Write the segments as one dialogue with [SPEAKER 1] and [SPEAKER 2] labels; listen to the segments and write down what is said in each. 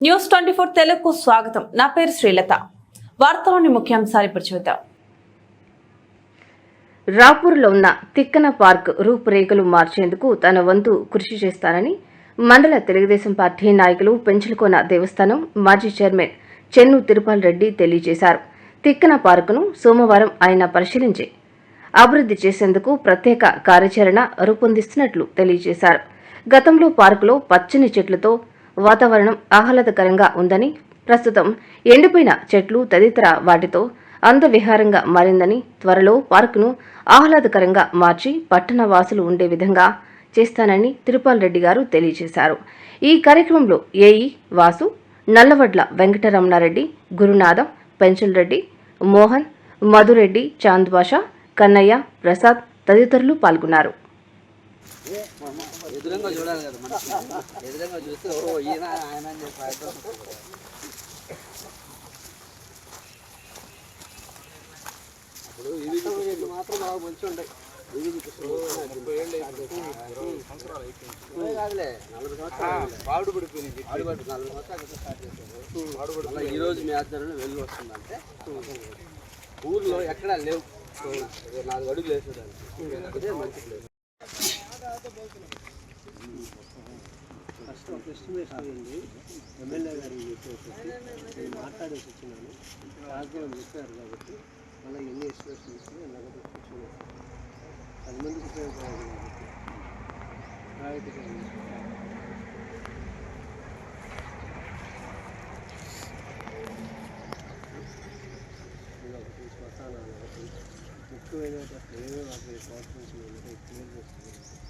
[SPEAKER 1] News twenty four తెలుగుకు స్వాగతం. నా పేరు శ్రీలత. వార్తలోని ముఖ్యాంశాలు ఇప్పుడు చూద్దాం.
[SPEAKER 2] రాపూర్లో ఉన్న తిక్కన పార్క్ రూపురేఖలు మార్చేందుకు తన వంతు కృషి చేస్తానని మండల తెలుగుదేశం పార్టీ నాయకులు పెంచులకోన దేవస్థానం మాజీ చైర్మన్ చెన్ను తిరుపాల్ రెడ్డి తెలియజేశారు. తిక్కన పార్కును సోమవారం ఆయన పరిశీలించి అభివృద్ధి చేసేందుకు ప్రత్యేక కార్యాచరణ రూపొందిస్తున్నట్లు తెలియజేశారు. గతంలో పార్కులో పచ్చని చెట్లతో వాతావరణం ఆహ్లాదకరంగా ఉందని ప్రస్తుతం ఎండిపోయిన చెట్లు తదితర వాటితో అందవిహారంగా మారిందని త్వరలో పార్కును ఆహ్లాదకరంగా మార్చి పట్టణ వాసులు ఉండే విధంగా చేస్తానని తిరుపాల్ రెడ్డి గారు తెలియజేశారు. ఈ కార్యక్రమంలో ఏఈ వాసు నల్లవడ్ల వెంకటరమణారెడ్డి గురునాథం పెంచల్ రెడ్డి మోహన్ మధురెడ్డి చాంద్ బాషా కన్నయ్య ప్రసాద్ తదితరులు పాల్గొన్నారు.
[SPEAKER 3] ఎదురుగా చూడాలి కదా మనిషి. ఎదురుగా చూస్తే ఎవరో ఈయన ఆయన అని చెప్పి అప్పుడు ఇవి చెట్లు మాత్రం బాగా మంచిగా ఉంటాయి. పాడు పడిపోయింది ఈ రోజు మీ ఆధ్వర్యంలో వెళ్ళి వస్తుందంటే ఊర్లో ఎక్కడా లేవు. నాలుగు అడుగులు వేసేదాన్ని అదే మంచి ప్లేస్
[SPEAKER 4] ఫస్ట్ ఒక ఎస్టిమేషన్ అయింది ఎమ్మెల్యే గారికి చెప్పేసి నేను మాట్లాడేసి వచ్చినాను రాజకీయం చెప్పారు కాబట్టి మళ్ళీ ఎన్ని ఎస్టిమేషన్ ఇచ్చినా నగదు ఎస్టిమేషన్ పది మందికి ఉపయోగపడేది కాబట్టి ప్రైవేట్గా ఒకటి శ్మశానాలు ఒకటి ముఖ్యమైన అసలు ఏమేమి అసలు సంవత్సరం క్లియర్ చేస్తున్నాను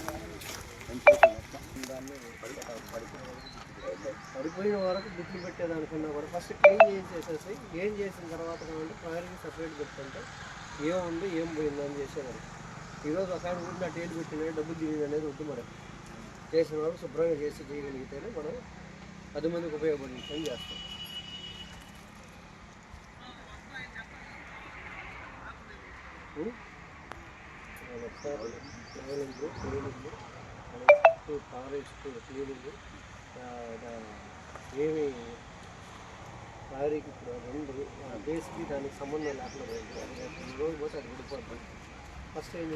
[SPEAKER 4] పడిపోయిన వరకు గుడ్లు పెట్టేదనుకున్నా కూడా ఫస్ట్ క్లీన్ చేసేసేసి ఏం చేసిన తర్వాత కాబట్టి ప్రయర్కి సపరేట్ పెట్టుకుంటే ఏముంది ఏం పోయింది అని చేసేవారు ఈరోజు ఒక ఆయన ఊరిన టేలు పెట్టిన డబ్బులు తిరిగింది అనేది ఉంటుంది మనం చేసిన వాళ్ళు శుభ్రంగా చేసి చేయగలిగితేనే మనం పది మందికి ఉపయోగపడిన పని చేస్తాం ట్రావెలింగ్ క్లీనింగ్ ఫారెస్ట్ క్లీనింగ్ ఏమి ప్రహరీకి ఇప్పుడు రెండు బేస్కి దానికి సంబంధం లేకుండా పోయింది. రోజు పోతే అది విడిపోతుంది ఫస్ట్ ఏం